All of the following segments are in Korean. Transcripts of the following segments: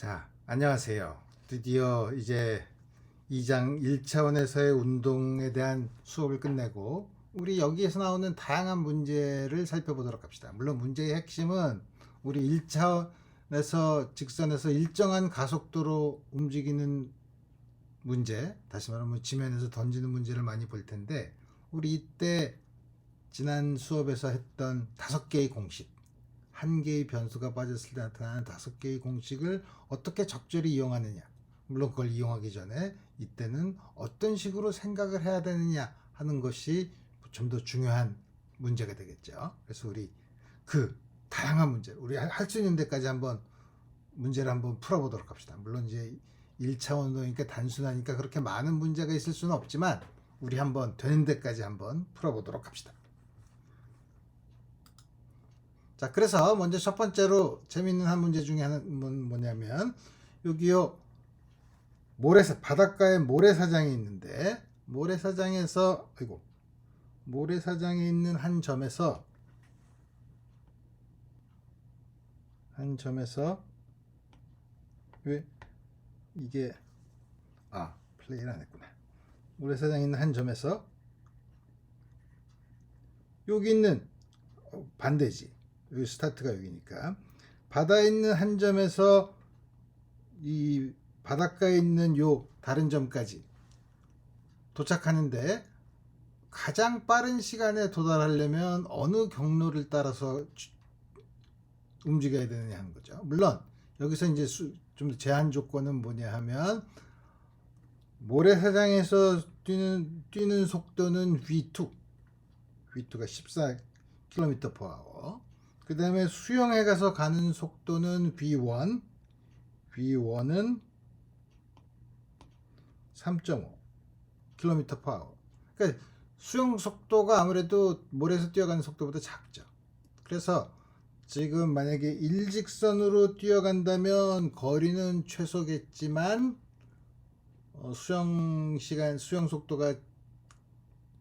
자, 안녕하세요. 드디어 이제 2장 1차원에서의 운동에 대한 수업을 끝내고 우리 여기에서 나오는 다양한 문제를 살펴보도록 합시다. 물론 문제의 핵심은 우리 1차원에서 직선에서 일정한 가속도로 움직이는 문제, 다시 말하면 지면에서 던지는 문제를 많이 볼 텐데 우리 이때 지난 수업에서 했던 다섯 개의 공식 한 개의 변수가 빠졌을 때 나타나는 다섯 개의 공식을 어떻게 적절히 이용하느냐. 물론 그걸 이용하기 전에 이때는 어떤 식으로 생각을 해야 되느냐 하는 것이 좀 더 중요한 문제가 되겠죠. 그래서 우리 그 다양한 문제, 우리 할 수 있는 데까지 한번 문제를 한번 풀어보도록 합시다. 물론 이제 1차 운동이니까 단순하니까 그렇게 많은 문제가 있을 수는 없지만 우리 한번 되는 데까지 한번 풀어보도록 합시다. 자, 그래서 먼저 첫 번째로 재미있는 한 문제 중에 하나는 뭐냐면 여기요 모래사 바닷가에 모래사장이 있는데 모래사장에서 아이고 모래사장에 있는 한 점에서 한 점에서 왜 이게 아 플레이를 안 했구나. 모래사장에 있는 한 점에서 여기 있는 어, 반대지 여기 스타트가 여기니까 바다에 있는 한 점에서 이 바닷가에 있는 요 다른 점까지 도착하는데 가장 빠른 시간에 도달하려면 어느 경로를 따라서 주- 움직여야 되느냐 하는 거죠. 물론 여기서 이제 좀 제한 조건은 뭐냐 하면 모래사장에서 뛰는 뛰는 속도는 V2, V2가 14km per hour. 그 다음에 수영해 가서 가는 속도는 V1, V1은 3.5 km per hour. 그러니까 수영 속도가 아무래도 모래에서 뛰어가는 속도보다 작죠. 그래서 지금 만약에 일직선으로 뛰어간다면 거리는 최소겠지만 어, 수영 시간, 수영 속도가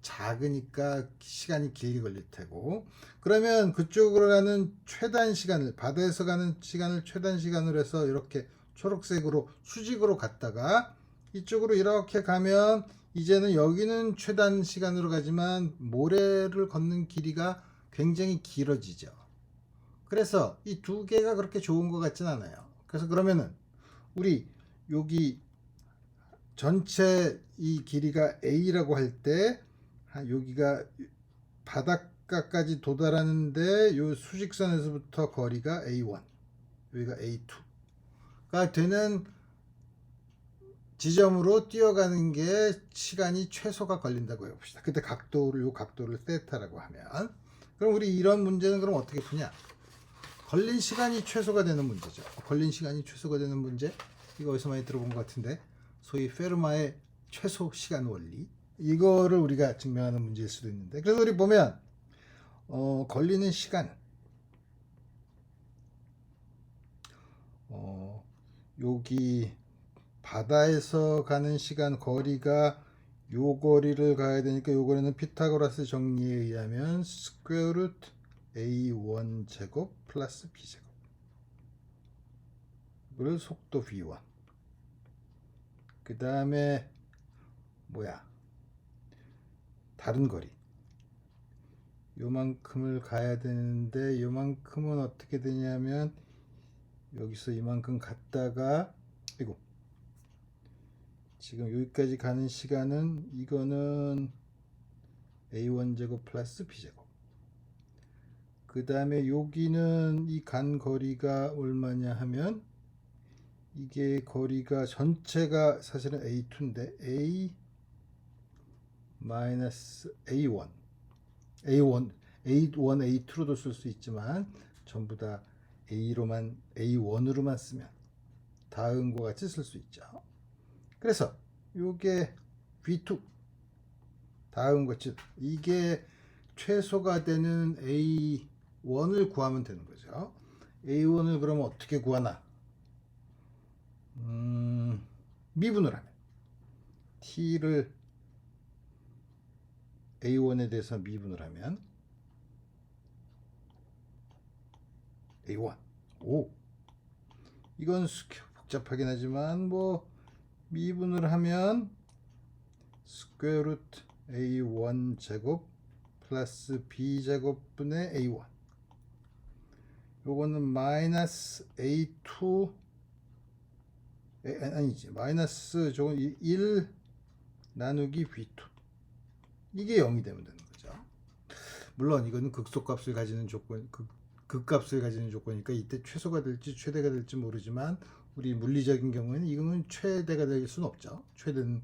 작으니까 시간이 길게 걸릴 테고 그러면 그쪽으로 가는 최단 시간을 바다에서 가는 시간을 최단 시간으로 해서 이렇게 초록색으로 수직으로 갔다가 이쪽으로 이렇게 가면 이제는 여기는 최단 시간으로 가지만 모래를 걷는 길이가 굉장히 길어지죠. 그래서 이 두 개가 그렇게 좋은 것 같진 않아요. 그래서 그러면은 우리 여기 전체 이 길이가 A라고 할 때 여기가 바닷가까지 도달하는데 요 수직선에서부터 거리가 A1 여기가 A2가 되는 지점으로 뛰어가는 게 시간이 최소가 걸린다고 해봅시다. 그때 각도를 요 각도를 세타라고 하면 그럼 우리 이런 문제는 그럼 어떻게 푸냐? 걸린 시간이 최소가 되는 문제죠. 걸린 시간이 최소가 되는 문제 이거 어디서 많이 들어본 것 같은데 소위 페르마의 최소 시간 원리 이거를 우리가 증명하는 문제일 수도 있는데. 그래서 우리 보면 어, 걸리는 시간. 어, 여기 바다에서 가는 시간 거리가 요 거리를 가야 되니까 요 거리는 피타고라스 정리에 의하면 스퀘어 루트 a1 제곱 플러스 b 제곱을 속도 v1 그 다음에 뭐야 다른 거리. 요만큼을 가야 되는데 요만큼은 어떻게 되냐면 여기서 이만큼 갔다가 이거 지금 여기까지 가는 시간은 이거는 a1 제곱 플러스 b 제곱. 그 다음에 여기는 이 간 거리가 얼마냐 하면 이게 거리가 전체가 사실은 a2인데 a 마이너스 a1 a1 a1 a2로도 쓸 수 있지만 전부 다 a로만 a1으로만 쓰면 다음과 같이 쓸 수 있죠. 그래서 요게 v2 다음 같이 이게 최소가 되는 a1을 구하면 되는 거죠. a1을 그러면 어떻게 구하나? 음, 미분을 하면 t를 a1에 대해서 미분을 하면 a1 5 이건 복잡하긴 하지만 뭐 미분을 하면 스퀘어 루트 a1 제곱 플러스 b 제곱분의 a1 요거는 마이너스 a2 에, 아니지. 마이너스 저건 1 나누기 b2 이게 0이 되면 되는 거죠. 물론 이거는 극소값을 가지는 조건 극, 극값을 가지는 조건이니까 이때 최소가 될지 최대가 될지 모르지만 우리 물리적인 경우에는 이거는 최대가 될 수는 없죠. 최대는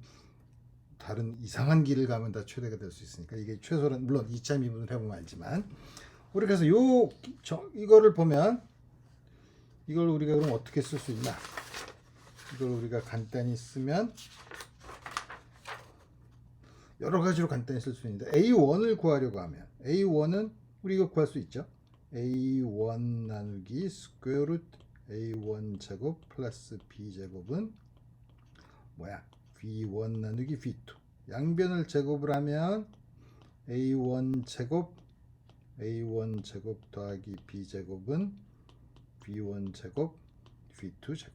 다른 이상한 길을 가면 다 최대가 될 수 있으니까 이게 최소란 물론 2차 미분을 해보면 알지만. 우리 그래서 요 저, 이거를 보면 이걸 우리가 그럼 어떻게 쓸 수 있나? 이걸 우리가 간단히 쓰면 여러 가지로 간단히 쓸 수 있는데 A1을 구하려고 하면 A1은 우리 이거 구할 수 있죠? A1 나누기 스퀘어 루트 A1 제곱 플러스 B 제곱은 뭐야? V1 나누기 V2 양변을 제곱을 하면 A1 제곱 A1 제곱 더하기 B 제곱은 V1 제곱 V2 제곱.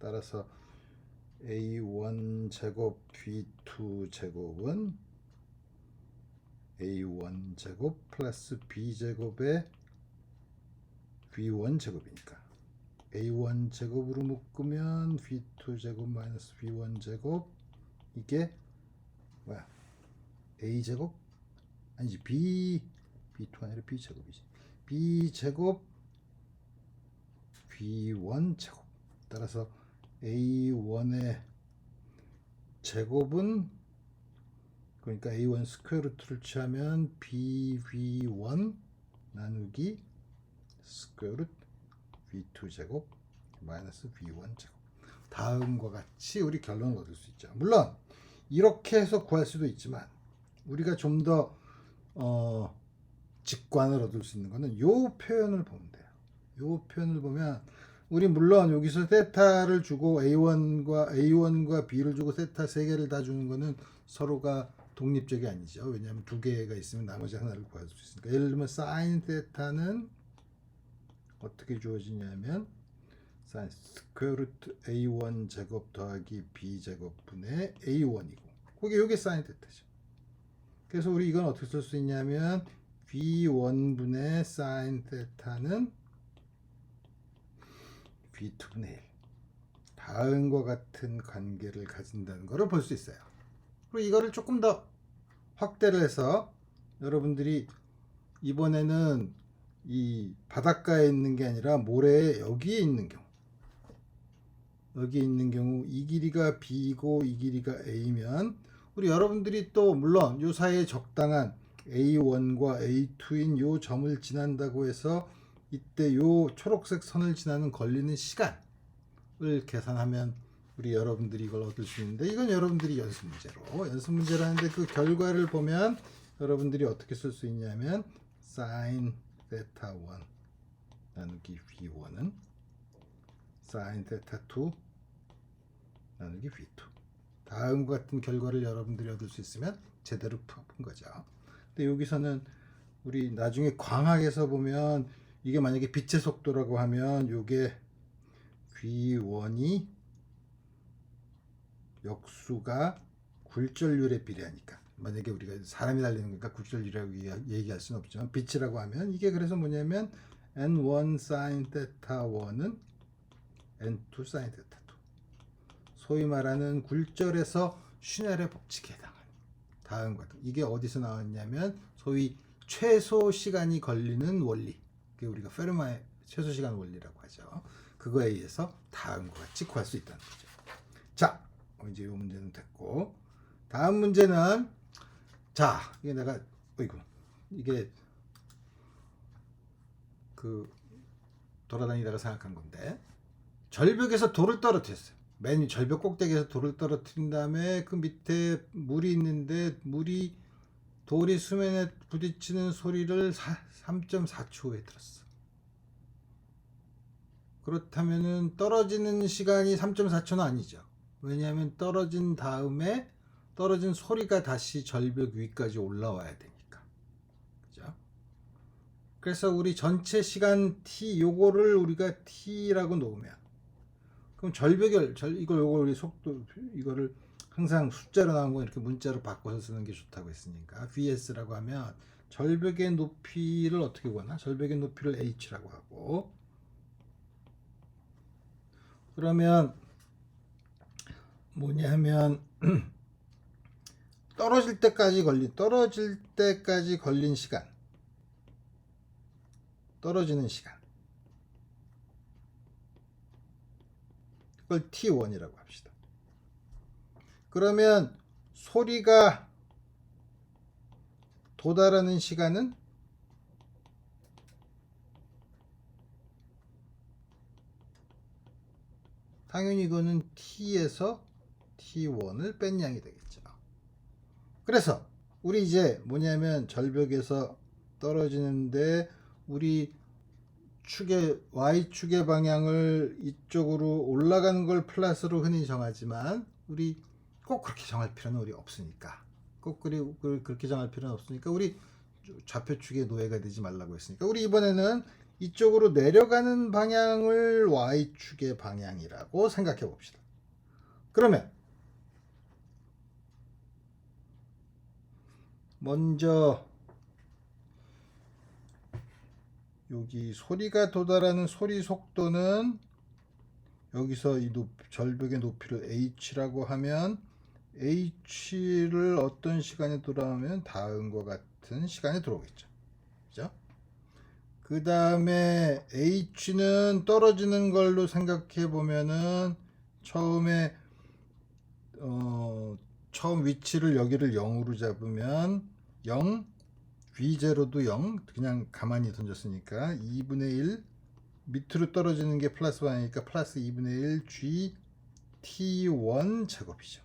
따라서 A1 제곱 B2 제곱은 A1 제곱 플러스 B 제곱의 V1 제곱이니까 A1 제곱으로 묶으면 V2 제곱 마이너스 V1 제곱 이게 뭐야? A 제곱? 아니지 B B2 아니라 B 제곱이지. B 제곱 V1 제곱. 따라서 A1의 제곱은 그러니까 A1 스퀘어 루트를 취하면 BV1 나누기 스퀘어 루트 V2 제곱 마이너스 V1 제곱 다음과 같이 우리 결론을 얻을 수 있죠. 물론 이렇게 해서 구할 수도 있지만 우리가 좀더 어, 직관을 얻을 수 있는 거는 요 표현을 보면 돼요. 요 표현을 보면 우리 물론 여기서 세타를 주고 A1과 A1과 B를 주고 세타 세 개를 다 주는 거는 서로가 독립적이 아니죠. 왜냐하면 두 개가 있으면 나머지 하나를 구할 수 있으니까. 예를 들면 사인 세타는 어떻게 주어지냐면 사인 스퀘어 루트 A1 제곱 더하기 B 제곱분의 A1이고 그게 요게 사인 세타죠. 그래서 우리 이건 어떻게 쓸 수 있냐면 B1분의 사인 세타는 B2분의 1 다음과 같은 관계를 가진다는 것을 볼 수 있어요. 그리고 이거를 조금 더 확대를 해서 여러분들이 이번에는 이 바닷가에 있는 게 아니라 모래에 여기에 있는 경우 여기에 있는 경우 이 길이가 B고 이 길이가 A면 우리 여러분들이 또 물론 요 사이에 적당한 A1과 A2인 요 점을 지난다고 해서 이때 요 초록색 선을 지나는 걸리는 시간을 계산하면 우리 여러분들이 이걸 얻을 수 있는데 이건 여러분들이 연습 문제로 연습 문제라는데 그 결과를 보면 여러분들이 어떻게 쓸 수 있냐면 sin theta 1 나누기 v1은 sin theta 2 나누기 v2 다음과 같은 결과를 여러분들이 얻을 수 있으면 제대로 푼 거죠. 근데 여기서는 우리 나중에 광학에서 보면 이게 만약에 빛의 속도라고 하면 요게 v1이 역수가 굴절률에 비례하니까. 만약에 우리가 사람이 달리는 거니까 굴절률이라고 얘기- 얘기할 수는 없지만 빛이라고 하면 이게 그래서 뭐냐면 n1 sin theta 1은 n2 sin theta 2 소위 말하는 굴절에서 슈넬의 법칙에 해당하는 다음과 이게 어디서 나왔냐면 소위 최소 시간이 걸리는 원리 그게 우리가 페르마의 최소 시간 원리라고 하죠 그거에 의해서 다음과 같이 구할 수 있다는 거죠 자 어, 이제 이 문제는 됐고 다음 문제는 자 이게 내가 어이구 이게 그 돌아다니다가 생각한 건데 절벽에서 돌을 떨어뜨렸어요. 맨 절벽 꼭대기에서 돌을 떨어뜨린 다음에 그 밑에 물이 있는데 물이 돌이 수면에 부딪히는 소리를 3.4초에 들었어. 그렇다면은 떨어지는 시간이 3.4초는 아니죠. 왜냐하면 떨어진 다음에 떨어진 소리가 다시 절벽 위까지 올라와야 되니까. 그죠? 그래서 우리 전체 시간 t 요거를 우리가 t라고 놓으면 그럼 절벽을 절 이걸 요걸 우리 속도 이거를 항상 숫자로 나온 거 이렇게 문자로 바꿔서 쓰는 게 좋다고 했으니까 VS라고 하면 절벽의 높이를 어떻게 구하나? 절벽의 높이를 h라고 하고 그러면 뭐냐 하면 떨어질 때까지 걸린 떨어질 때까지 걸린 시간 떨어지는 시간 그걸 T1이라고 합시다. 그러면 소리가 도달하는 시간은 당연히 이거는 T에서 T1을 뺀 양이 되겠죠. 그래서 우리 이제 뭐냐면 절벽에서 떨어지는데 우리 축의 y축의 방향을 이쪽으로 올라가는 걸 플러스로 흔히 정하지만 우리 꼭 그렇게 정할 필요는 우리 없으니까 꼭 그리 그- 그렇게 정할 필요는 없으니까 우리 좌표축의 노예가 되지 말라고 했으니까 우리 이번에는 이쪽으로 내려가는 방향을 y축의 방향이라고 생각해 봅시다. 그러면 먼저 여기 소리가 도달하는 소리 속도는 여기서 이 높, 절벽의 높이를 h라고 하면 h를 어떤 시간에 돌아오면 다음과 같은 시간에 들어오겠죠. 그죠? 그 다음에 h는 떨어지는 걸로 생각해 보면은 처음에 어, 처음 위치를 여기를 0으로 잡으면 0 V0도 0 그냥 가만히 던졌으니까 2분의 1 밑으로 떨어지는 게 플러스 1이니까 플러스 2분의 1 G T1 제곱이죠.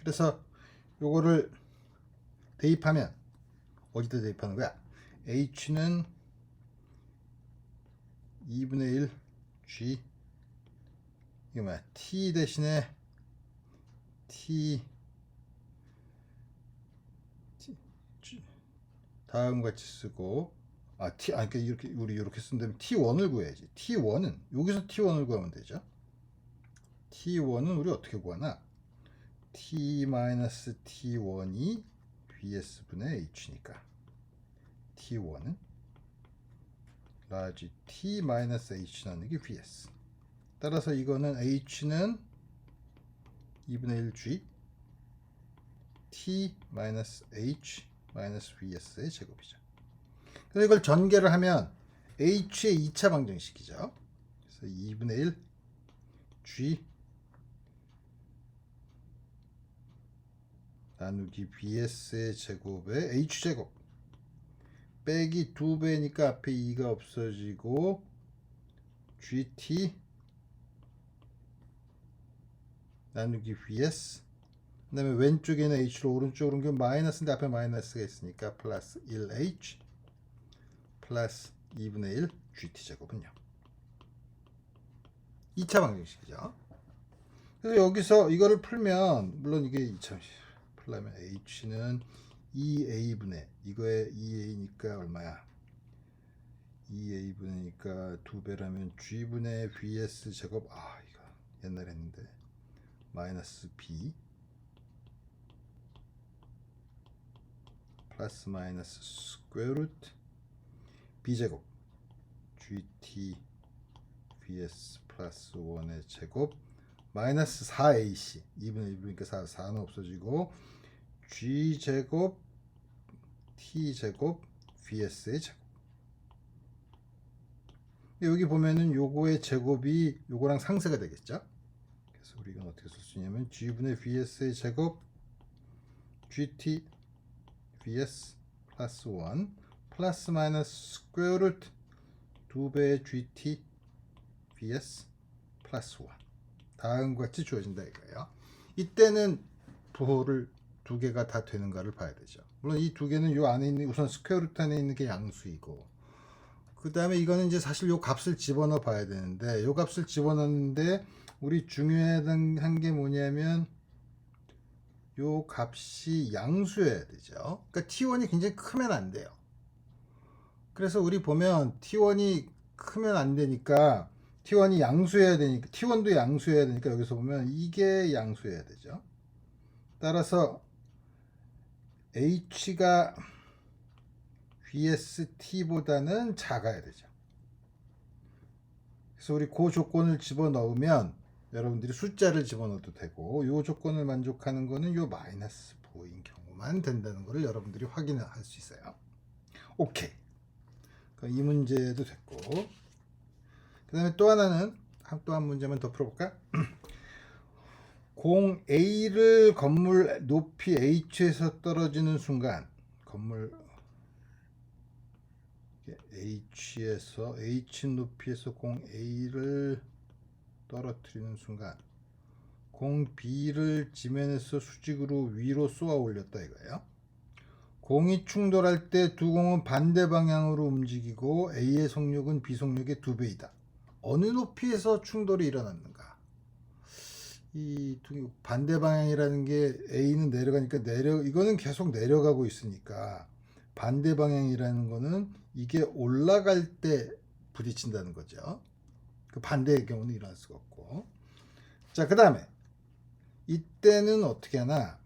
그래서 요거를 대입하면 어디다 대입하는 거야? H는 2분의 1 G 이게 뭐야? T 대신에 T 다음 같이 쓰고 아 T 아 그러니까 이렇게 우리 이렇게 쓴다면 T1을 구해야지. T1은 여기서 T1을 구하면 되죠. T1은 우리 어떻게 구하나? T-T1이 VS분의 H니까 T1은 라지 T H 나누기 VS 따라서 이거는 H는 2분의 1 G T H VS의 제곱이죠. 그래서 이걸 전개를 하면 H의 2차 방정식이죠. 그래서 2분의 1 G 나누기 BS의 제곱에 H제곱. 빼기 2배니까 앞에 2가 없어지고 GT 나누기 VS 그 다음에 왼쪽에는 H로 오른쪽으로 옮겨 마이너스인데 앞에 마이너스가 있으니까 플러스 1H 플러스 2분의 1 GT 제곱은요. 2차 방정식이죠. 그래서 여기서 이거를 풀면 물론 이게 2차 풀려면 H는 2A분의 이거에 2A니까 얼마야? 2A분이니까 2배라면 G분의 VS 제곱 아 이거 옛날에 했는데. 마이너스 B 플러스 마이너스 스퀘어 루트 b제곱. Gt vs 플러스 1의 제곱 마이너스 4ac 2분의 1이니까 4, 4는 없어지고 g제곱 t제곱 vs의 제곱. 여기 보면은 요거의 제곱이 요거랑 상쇄가 되겠죠? 그래서 우리가 어떻게 쓸 수 있냐면 g분의 vs의 제곱 gt vs 플러스 1 플러스 마이너스 스퀘어 루트 2배의 gt vs 플러스 1 다음과 같이 주어진다 이거예요. 이때는 부호를 두 개가 다 되는가를 봐야 되죠. 물론 이 두 개는 요 안에 있는 우선 스퀘어 루트 안에 있는 게 양수이고 그 다음에 이거는 이제 사실 요 값을 집어넣어 봐야 되는데 요 값을 집어넣는데 우리 중요한 게 뭐냐면 요 값이 양수여야 되죠. 그러니까 T1이 굉장히 크면 안 돼요. 그래서 우리 보면 T1이 크면 안 되니까 T1이 양수해야 되니까 T1도 양수해야 되니까 여기서 보면 이게 양수해야 되죠. 따라서 H가 VST보다는 작아야 되죠. 그래서 우리 그 조건을 집어넣으면 여러분들이 숫자를 집어넣어도 되고 이 조건을 만족하는 거는 요 마이너스 5인 경우만 된다는 것을 여러분들이 확인할 수 있어요. 오케이. 이 문제도 됐고 그 다음에 또 하나는 또 한 문제만 더 풀어볼까? 공 A를 건물 높이 H에서 떨어지는 순간 건물 H에서 H 높이에서 공 A를 떨어뜨리는 순간 공 B를 지면에서 수직으로 위로 쏘아 올렸다 이거예요. 공이 충돌할 때 두 공은 반대 방향으로 움직이고 A의 속력은 B 속력의 두 배이다. 어느 높이에서 충돌이 일어났는가? 이 두- 반대 방향이라는 게 A는 내려가니까 내려 이거는 계속 내려가고 있으니까 반대 방향이라는 거는 이게 올라갈 때 부딪힌다는 거죠. 그 반대의 경우는 일어날 수가 없고. 자, 그 다음에 이때는 어떻게 하나?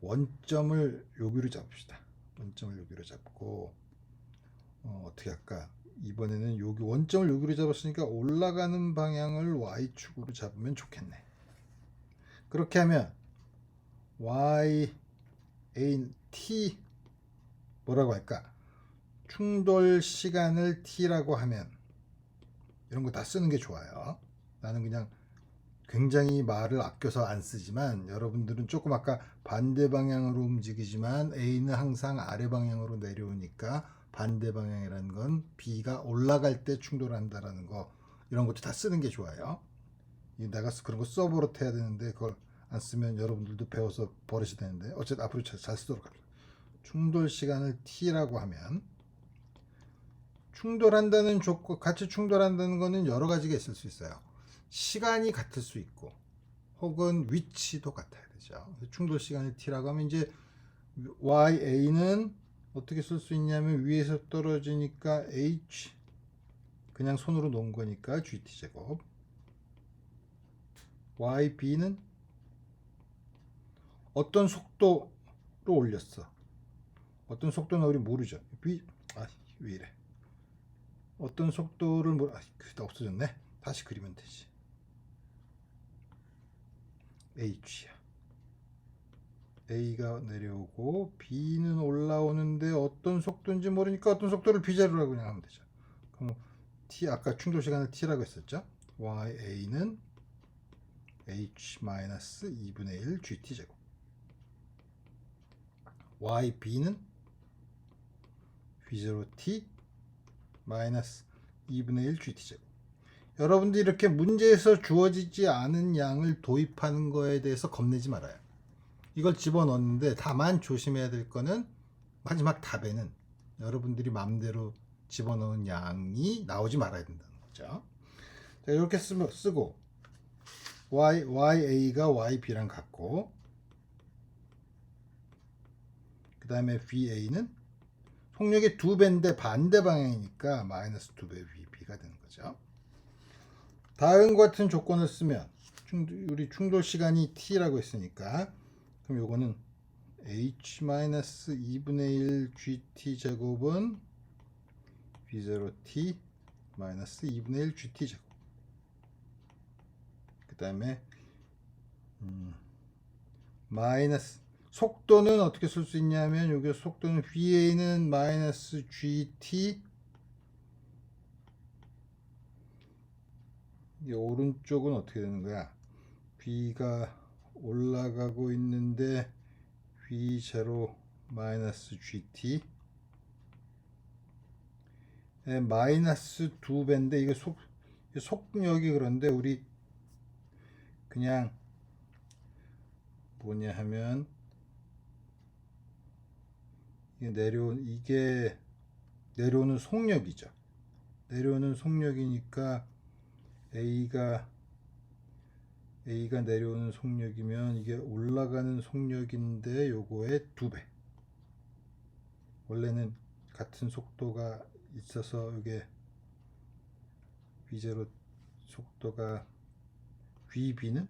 원점을 여기로 잡읍시다. 원점을 여기로 잡고 어, 어떻게 할까? 이번에는 여기 원점을 여기로 잡았으니까 올라가는 방향을 y축으로 잡으면 좋겠네. 그렇게 하면 y a t 뭐라고 할까? 충돌 시간을 t라고 하면 이런 거 다 쓰는 게 좋아요. 나는 그냥 굉장히 말을 아껴서 안 쓰지만 여러분들은 조금 아까 반대 방향으로 움직이지만 A는 항상 아래 방향으로 내려오니까 반대 방향이라는 건 B가 올라갈 때 충돌한다라는 거 이런 것도 다 쓰는 게 좋아요. 이 내가 그런 거 써버릇 해야 되는데 그걸 안 쓰면 여러분들도 배워서 버릇이 되는데 어쨌든 앞으로 잘, 잘 쓰도록 합니다. 충돌 시간을 T라고 하면 충돌한다는 조건 같이 충돌한다는 거는 여러 가지가 있을 수 있어요. 시간이 같을 수 있고 혹은 위치도 같아야 되죠. 충돌 시간을 t라고 하면 이제 ya는 어떻게 쓸 수 있냐면 위에서 떨어지니까 h 그냥 손으로 놓은 거니까 gt 제곱 yb는 어떤 속도로 올렸어. 어떤 속도는 우리 모르죠. b 아왜 이래? 어떤 속도를 모르 아, 없어졌네. 다시 그리면 되지. H야. A가 내려오고 B는 올라오는데 어떤 속도인지 모르니까 어떤 속도를 B자루라고 그냥 하면 되죠. 그럼 T 아까 충돌 시간을 T라고 했었죠. YA는 H-2분의 1 GT 제곱. YB는 V0T 마이너스 2분의 1 GT 제곱. 여러분들이 이렇게 문제에서 주어지지 않은 양을 도입하는 거에 대해서 겁내지 말아요. 이걸 집어넣는데 다만 조심해야 될 거는 마지막 답에는 여러분들이 마음대로 집어넣은 양이 나오지 말아야 된다는 거죠. 자, 이렇게 쓰, 쓰고 y, ya가 yb랑 같고 그 다음에 va는 속력의 두 배인데 반대 방향이니까 마이너스 두 배 vb가 되는 거죠. 다음과 같은 조건을 쓰면 우리 충돌 시간이 t라고 했으니까 그럼 요거는 h-2분의 1 gt 제곱은 v0t 마이너스 2분의 1 gt 제곱 그 다음에 음, 마이너스 속도는 어떻게 쓸 수 있냐면 여기 속도는 va는 마이너스 gt 이 오른쪽은 어떻게 되는 거야? B가 올라가고 있는데 V0 마이너스 GT 에, 마이너스 두 배인데 이게 속 속력이 그런데 우리 그냥 뭐냐 하면 이게 내려온 이게 내려오는 속력이죠. 내려오는 속력이니까 A가 A가 내려오는 속력이면 이게 올라가는 속력인데 요거의 두 배. 원래는 같은 속도가 있어서 이게 v0 속도가 vb는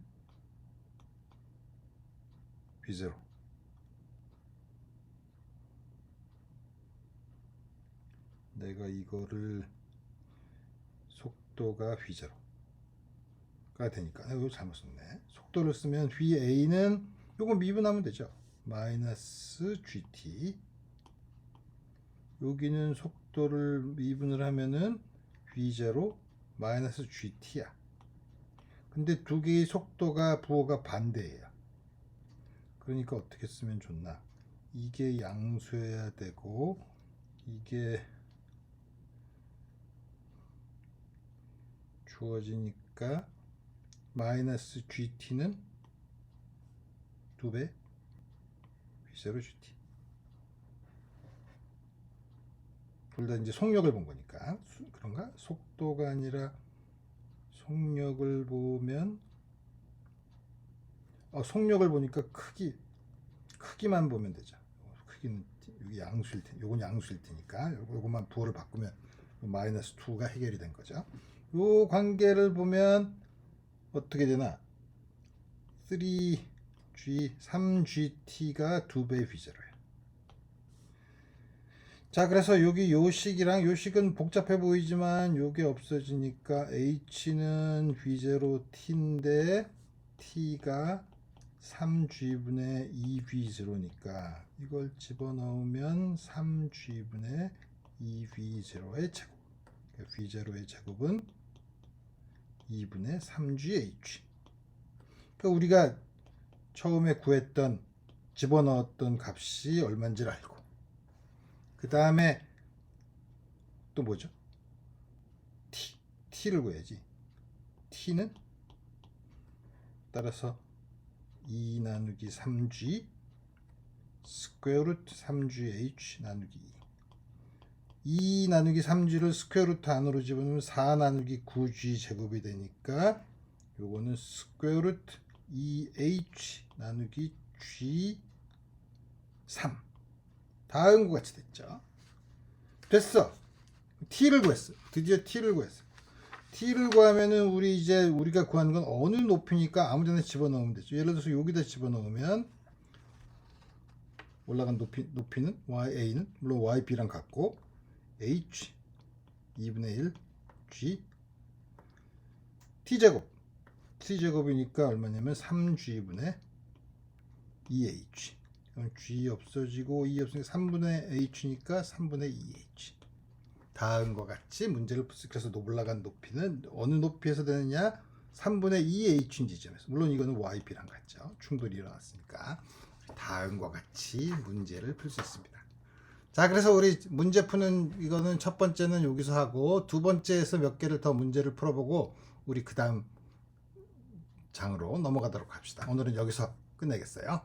v0 내가 이거를 속도가 v0 가 되니까. 아, 이거 잘못 썼네. 속도를 쓰면 va는 요거 미분하면 되죠. 마이너스 gt 여기는 속도를 미분을 하면은 v0 마이너스 gt야. 근데 두 개의 속도가 부호가 반대예요. 그러니까 어떻게 쓰면 좋나? 이게 양수해야 되고 이게 주어지니까 마이너스 GT는 두배 V0 GT 둘 다 이제 속력을 본 거니까 수- 그런가? 속도가 아니라 속력을 보면 어, 속력을 보니까 크기 크기만 보면 되죠. 크기는 여기 양수일 테, 요건 양수일 테니까 요것만 부호를 바꾸면 마이너스 2가 해결이 된 거죠. 요 관계를 보면 어떻게 되나? 3G, 3GT가 2배 V0예요. 자, 그래서 여기 요 식이랑 요 식은 복잡해 보이지만 요게 없어지니까 H는 V0T인데 T가 3G분의 2V0니까 이걸 집어넣으면 3G분의 2V0의 제곱. 그러니까 V0의 제곱은 2분의 3GH. 그러니까 우리가 처음에 구했던 집어넣었던 값이 얼마인지를 알고 그 다음에 또 뭐죠? t t를 구해야지. t는 따라서 2 나누기 3g 스퀘어 루트 3gh 나누기 2 2 나누기 3g를 스퀘어 루트 안으로 집어넣으면 4 나누기 9g 제곱이 되니까 요거는 스퀘어 루트 2h 나누기 g 3 다음과 같이 됐죠. 됐어. t를 구했어. 드디어 t를 구했어. t를 구하면은 우리 이제 우리가 구하는 건 어느 높이니까 아무 데나 집어넣으면 되죠. 예를 들어서 여기다 집어넣으면 올라간 높이 높이는 ya는 물론 yb랑 같고 h 2분의 1 g. T 제곱. T 제곱이니까 얼마냐면 3g분의 2h 그럼 g 없어지고 2 없으니까 3분의 h니까 3분의 2h 다음과 같이 문제를 그래서 올라간 높이는 어느 높이에서 되느냐? 3분의 2h 지점에서. 물론 이거는 yp랑 같죠. 충돌이 일어났으니까. 다음과 같이 문제를 풀 수 있습니다 자 그래서 우리 문제 푸는 이거는 첫 번째는 여기서 하고 두 번째에서 몇 개를 더 문제를 풀어보고 우리 그 다음 장으로 넘어가도록 합시다. 오늘은 여기서 끝내겠어요